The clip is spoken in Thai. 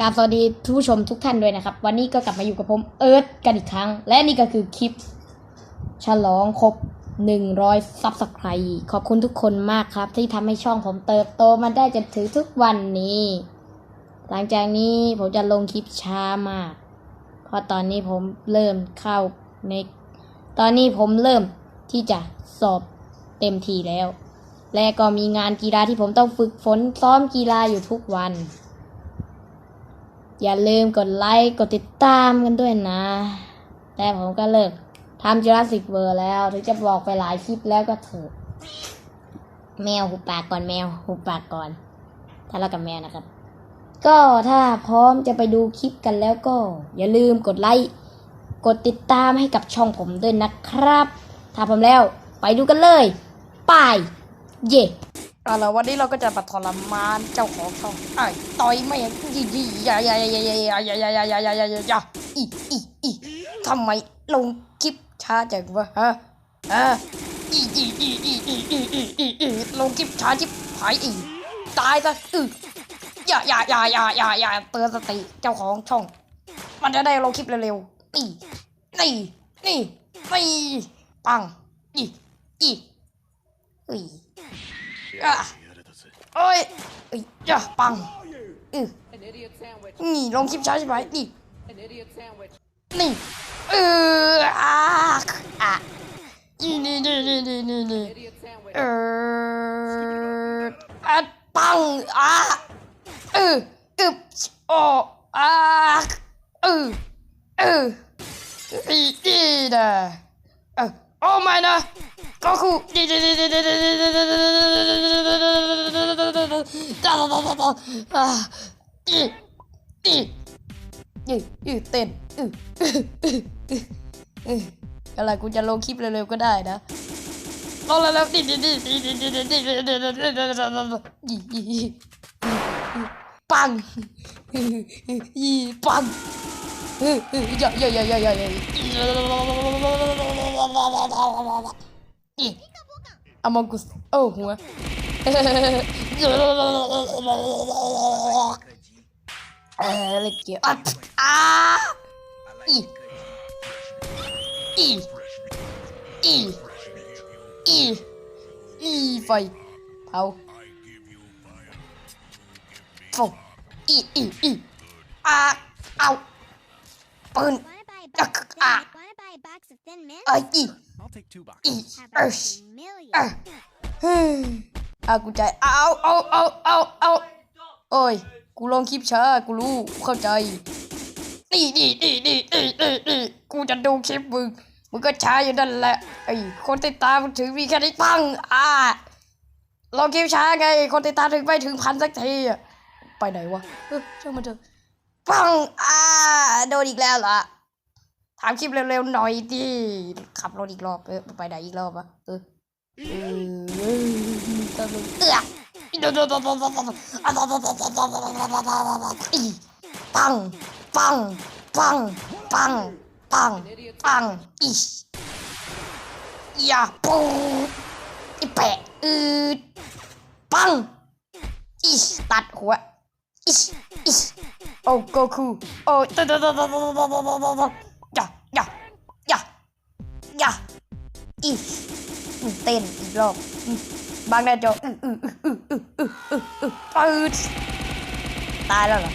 กราบสวัสดีผู้ชมทุกท่านด้วยนะครับ วันนี้ก็กลับมาอยู่กับผมเอิร์ธกันอีกครั้ง และนี่ก็คือคลิป ฉลองครบ 100ซับสไครต์ขอบคุณทุกคนมากครับ ที่ทำให้ช่องผมเติบโตมาได้จนถึงทุกวันนี้ หลังจากนี้ผมจะลงคลิปช้ามาก เพราะตอนนี้ผมเริ่มเข้าใน ตอนนี้ผมเริ่มที่จะสอบเต็มทีแล้ว และก็มีงานกีฬาที่ผมต้องฝึกฝนซ้อมกีฬาอยู่ทุกวัน อย่าลืมกดไลค์ กดติดตามกันด้วยนะ แต่ผมก็เลิกทำจูราสิกเวอร์แล้ว ถึงจะบอกไปหลายคลิปแล้วก็เถอะแมวหุบปากก่อนแมวหุบปากก่อน ถ้าเรากับแมวนะครับ ก็ถ้าพร้อมจะไปดูคลิปกันแล้วก็ อย่าลืมกดไลค์กดติดตามให้กับช่องผมด้วยนะครับ ถ้าพร้อมแล้วไปดูกันเลย ไป เย่ อาละวันนี้เราก็จะมาทรมานเจ้าของช่องไอ้ต่อยไม่ยังยี่ยี่ยายายายายายายายายายายายายาอีอีอีทำไมลงคลิปช้าจังวะฮะฮะอีอีอีอีอีอีอีอีอีลงคลิปช้าชิบหายอีตายซะอืออย่าอย่าอย่าอย่าอย่าอย่าเตือนสติเจ้าของช่อง มันจะได้ลงคลิปเร็วๆนี่นี่นี่นี่ปังอีอีอุ้ย อะโอ้ยเอ้ยอย่าปังอือนี่ลงคลิปช้าใช่ไหมนี่นี่เอออะอะนี่นี่นี่นี่นี่นี่นี่เอออะปังอะเอออึบโออะเออเอออีอีนะเออ โอ้ไม่นะก็คือดีดีดีดีดีดีดีอะอีอีอีอีเต้นอืออะไรกูจะลงคลิปเร็วๆก็ได้นะลงแล้วดิดิดิดิดิดิดิดิดิดิปังยีปังอย่าอย่าอย่าอย่าอย่าอีอมองกุสโอ้หัวเออเล็ก Ih. Among Us. Oh, Juan. Olha aqui. Ah! Ih. Ih. Ih. Ih. Ih, vai. Pau. Pau. Ih, ih, ih. Ah, au. Pão. Ah. เอาปืน Wanna buy a Yuck, box of thin ah. mint? Wanna buy a box of thin mint? ไอ้อี I'll take two อี boxes. How เอ about ช a million? เออเฮ้ยอากูใจเอาเอาเอาเอาเอาโอ้ยกูลงคลิปช้ากูรู้กูเข้าใจนี่นี่นี่นี่นี่นี่นี่กูจะดูคลิปมึงมึงก็ช้าอยู่นั่นแหละไอ้คนติดตามมึงถึงมีแค่นี้ปังอ่าลองคลิปช้าไง คนติดตามถึงไม่ถึงพันสักทีอะไปไหนวะเออช่างมันเถอะปังอ่าโดนอีกแล้วเหรอ ถามคลิปเร็วๆหน่อยดิขับรถอีกรอบเออไปไหนอีกรอบวะเออเออตลกเอื้ออีปังปังปังปังปังปังอีอย่าปูอีแปะอืดปังอีตัดหัวอีอีโอ้โกคูโอ้ตะตะตะตะตะตะตะต อย่าอีเต้นอีกรอบบางแดดจออืออืออืออืออืออืออือปืดตายแล้วเหรอ